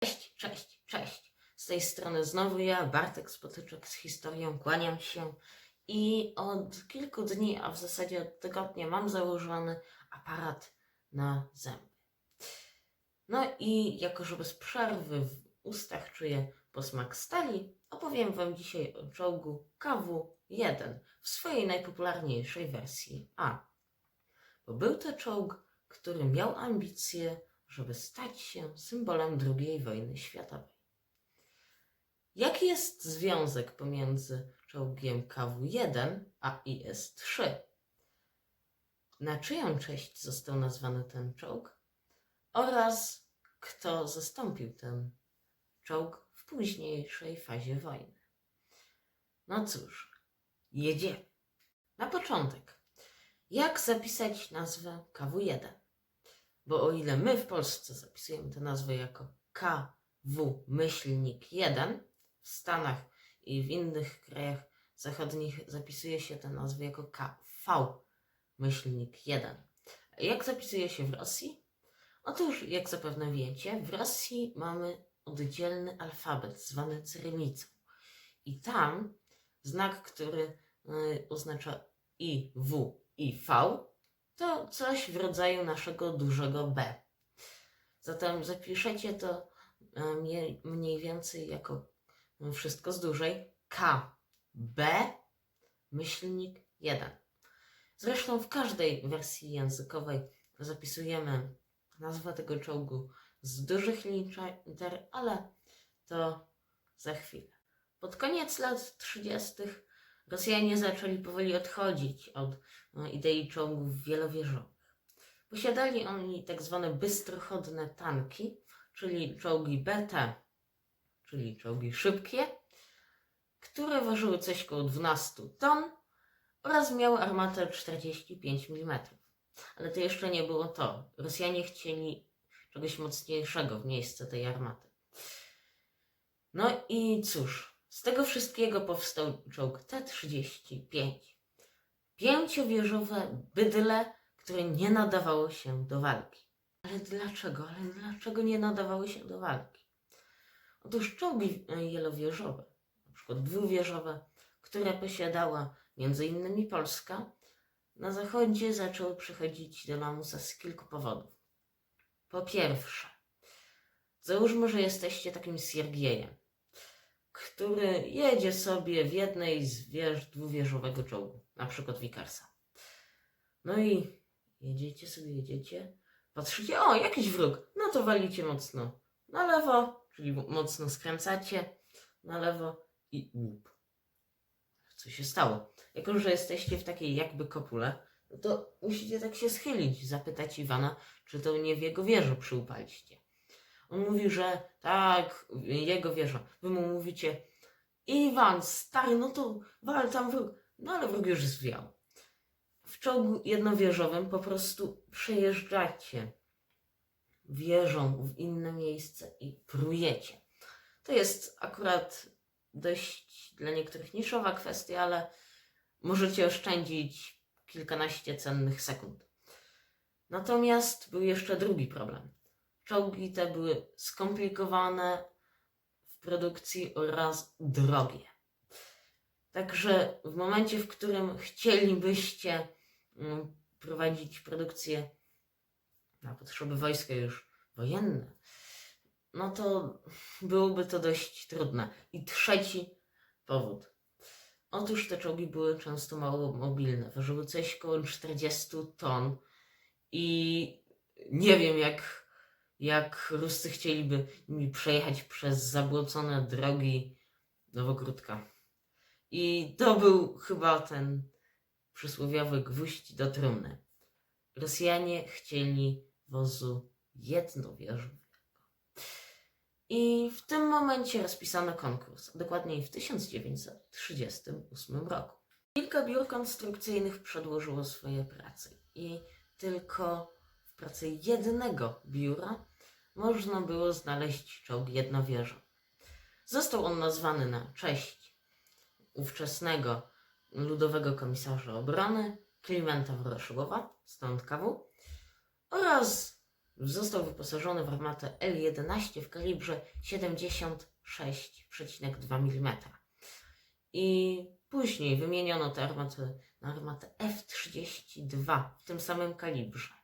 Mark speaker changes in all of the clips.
Speaker 1: Cześć, cześć, cześć. Z tej strony znowu ja, Bartek Spotyczek z historią, kłaniam się i od kilku dni, a w zasadzie od tygodnia mam założony aparat na zęby. No i jako, że bez przerwy w ustach czuję posmak stali, opowiem Wam dzisiaj o czołgu KW-1 w swojej najpopularniejszej wersji A. Bo był to czołg, który miał ambicje żeby stać się symbolem II wojny światowej. Jaki jest związek pomiędzy czołgiem KW-1 a IS-3? Na czyją cześć został nazwany ten czołg? Oraz kto zastąpił ten czołg w późniejszej fazie wojny? No cóż, jedziemy. Na początek, jak zapisać nazwę KW-1? Bo o ile my w Polsce zapisujemy tę nazwę jako KW myślnik 1, w Stanach i w innych krajach zachodnich zapisuje się tę nazwę jako KV myślnik 1. A jak zapisuje się w Rosji? Otóż, jak zapewne wiecie, w Rosji mamy oddzielny alfabet zwany cyrylicą. I tam znak, który y, oznacza I, W i V, to coś w rodzaju naszego dużego B. Zatem zapiszecie to e, mniej, więcej jako e, wszystko z dużej K, B, myślnik 1. Zresztą w każdej wersji językowej zapisujemy nazwę tego czołgu z dużych liter, ale to za chwilę. Pod koniec lat 30. Rosjanie zaczęli powoli odchodzić od e, idei czołgów wielowieżowych. Posiadali oni tak zwane bystrochodne tanki, czyli czołgi BT, czyli czołgi szybkie, które ważyły coś koło 12 ton oraz miały armatę 45 mm. Ale to jeszcze nie było to. Rosjanie chcieli czegoś mocniejszego w miejsce tej armaty. No i cóż, z tego wszystkiego powstał czołg T-35. Pięciowieżowe bydle, które nie nadawało się do walki. Ale dlaczego? Ale dlaczego nie nadawały się do walki? Otóż czołgi wielowieżowe, na przykład dwuwieżowe, które posiadała m.in. Polska, na zachodzie zaczęły przychodzić do lamusa z kilku powodów. Po pierwsze, załóżmy, że jesteście takim Siergiejem, który jedzie sobie w jednej z wież dwuwieżowego czołgu, na przykład Vicarsa. No i jedziecie sobie, jedziecie, patrzycie, o, jakiś wróg, no to walicie mocno na lewo, czyli mocno skręcacie na lewo i łup. Co się stało? Jako, że jesteście w takiej jakby kopule, no to musicie tak się schylić, zapytać Iwana, czy to nie w jego wieży przyupaliście. On mówi, że tak, jego wieża. Wy mu mówicie, Iwan, stary, no to wal tam wróg. No ale wróg już zwiał. W czołgu jednowieżowym po prostu przejeżdżacie wieżą w inne miejsce i prujecie. To jest akurat dość dla niektórych niszowa kwestia, ale możecie oszczędzić kilkanaście cennych sekund. Natomiast był jeszcze drugi problem. Czołgi te były skomplikowane w produkcji oraz drogie. Także w momencie, w którym chcielibyście mm, prowadzić produkcję na potrzeby wojska już wojenne, no to byłoby to dość trudne. I trzeci powód. Otóż te czołgi były często mało mobilne, ważyły coś koło 40 ton i nie wiem jak jak Ruscy chcieliby mi przejechać przez zabłocone drogi Nowogródka. I to był chyba ten przysłowiowy gwóźdź do trumny. Rosjanie chcieli wozu jednowieżowego. I w tym momencie rozpisano konkurs, dokładniej w 1938 roku. Kilka biur konstrukcyjnych przedłożyło swoje prace i tylko w pracy jednego biura można było znaleźć czołg jednowieżowy. Został on nazwany na cześć ówczesnego ludowego komisarza obrony Klimenta Woroszyłowa, stąd KW, oraz został wyposażony w armatę L-11 w kalibrze 76,2 mm. I później wymieniono tę armatę na armatę F-32 w tym samym kalibrze.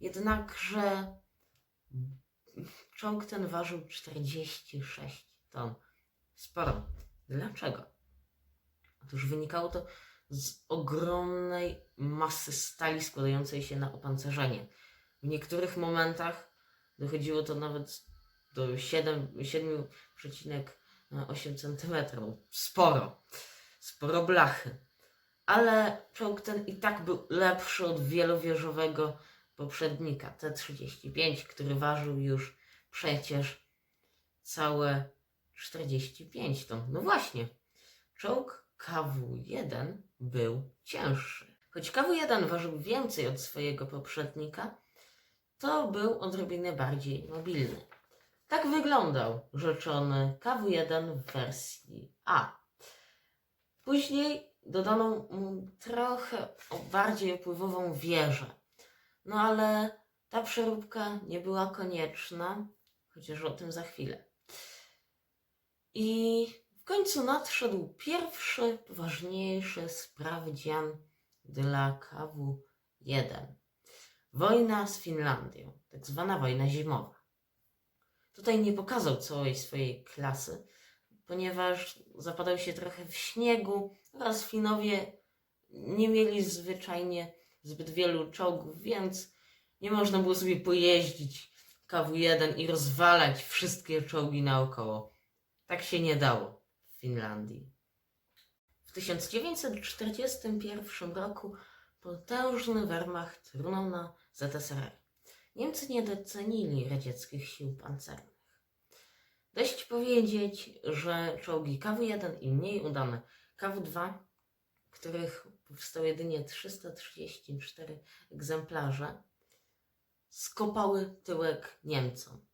Speaker 1: Jednakże czołg ten ważył 46 ton. Sporo. Dlaczego? Otóż wynikało to z ogromnej masy stali składającej się na opancerzenie. W niektórych momentach dochodziło to nawet do 7 7,8 cm. Sporo. Sporo blachy. Ale czołg ten i tak był lepszy od wielowieżowego poprzednika T-35, który ważył już przecież całe 45 ton. No właśnie, czołg KW-1 był cięższy. Choć KW-1 ważył więcej od swojego poprzednika, to był odrobinę bardziej mobilny. Tak wyglądał rzeczony KW-1 w wersji A. Później dodano mu trochę bardziej opływową wieżę. No ale ta przeróbka nie była konieczna, chociaż o tym za chwilę. I w końcu nadszedł pierwszy, poważniejszy sprawdzian dla KW-1. Wojna z Finlandią, tak zwana wojna zimowa. Tutaj nie pokazał całej swojej klasy, ponieważ zapadał się trochę w śniegu oraz Finowie nie mieli zwyczajnie zbyt wielu czołgów, więc nie można było sobie pojeździć KW-1 i rozwalać wszystkie czołgi naokoło. Tak się nie dało w Finlandii. W 1941 roku potężny Wehrmacht runął na ZSRR. Niemcy nie docenili radzieckich sił pancernych. Dość powiedzieć, że czołgi KW-1 i mniej udane KW-2, których powstało jedynie 334 egzemplarze, skopały tyłek Niemcom.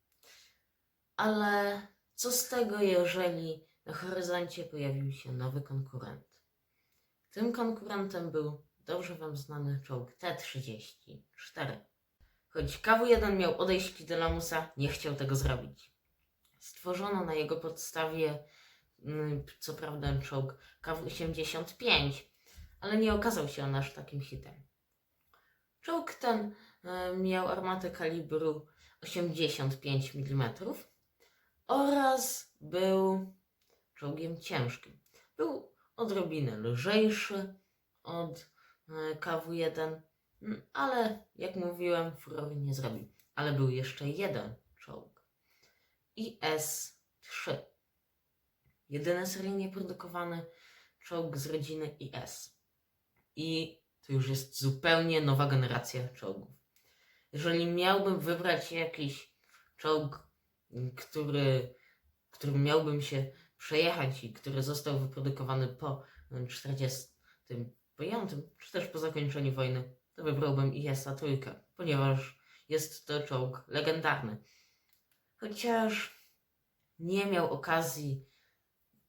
Speaker 1: Ale co z tego, jeżeli na horyzoncie pojawił się nowy konkurent? Tym konkurentem był dobrze Wam znany czołg T-34. Choć KW-1 miał odejść do lamusa, nie chciał tego zrobić. Stworzono na jego podstawie, mm, co prawda, czołg KW-85, ale nie okazał się on aż takim hitem. Czołg ten e, miał armatę kalibru 85 mm oraz był czołgiem ciężkim. Był odrobinę lżejszy od e, KW-1, mm, ale jak mówiłem, furory nie zrobił. Ale był jeszcze jeden czołg. IS-3. Jedyny seryjnie produkowany czołg z rodziny IS. I to już jest zupełnie nowa generacja czołgów. Jeżeli miałbym wybrać jakiś czołg, mm, który, którym miałbym się przejechać i który został wyprodukowany po 45, czy też po zakończeniu wojny, to wybrałbym IS-a trójkę, ponieważ jest to czołg legendarny. Chociaż nie miał okazji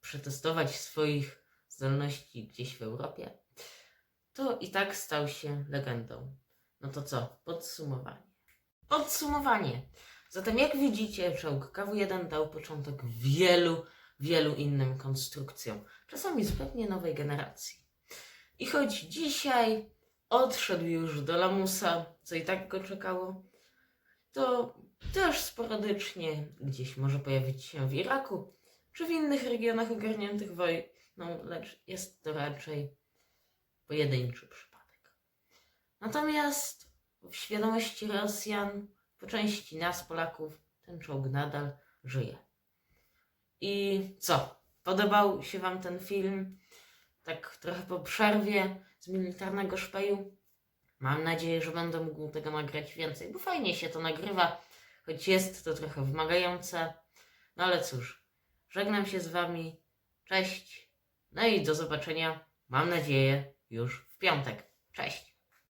Speaker 1: przetestować swoich zdolności gdzieś w Europie, to i tak stał się legendą. No to co? Podsumowanie. Podsumowanie. Zatem jak widzicie, czołg KW-1 dał początek wielu, wielu innym konstrukcjom, czasami zupełnie nowej generacji. I choć dzisiaj odszedł już do lamusa, co i tak go czekało, to też sporadycznie gdzieś może pojawić się w Iraku czy w innych regionach ogarniętych wojną, lecz jest to raczej pojedynczy przypadek. Natomiast w świadomości Rosjan, po części nas, Polaków, ten czołg nadal żyje. I co? Podobał się Wam ten film? Tak trochę po przerwie z militarnego szpeju? Mam nadzieję, że będę mógł tego nagrać więcej, bo fajnie się to nagrywa, choć jest to trochę wymagające. No ale cóż, żegnam się z Wami. Cześć. No i do zobaczenia, mam nadzieję, już w piątek. Cześć.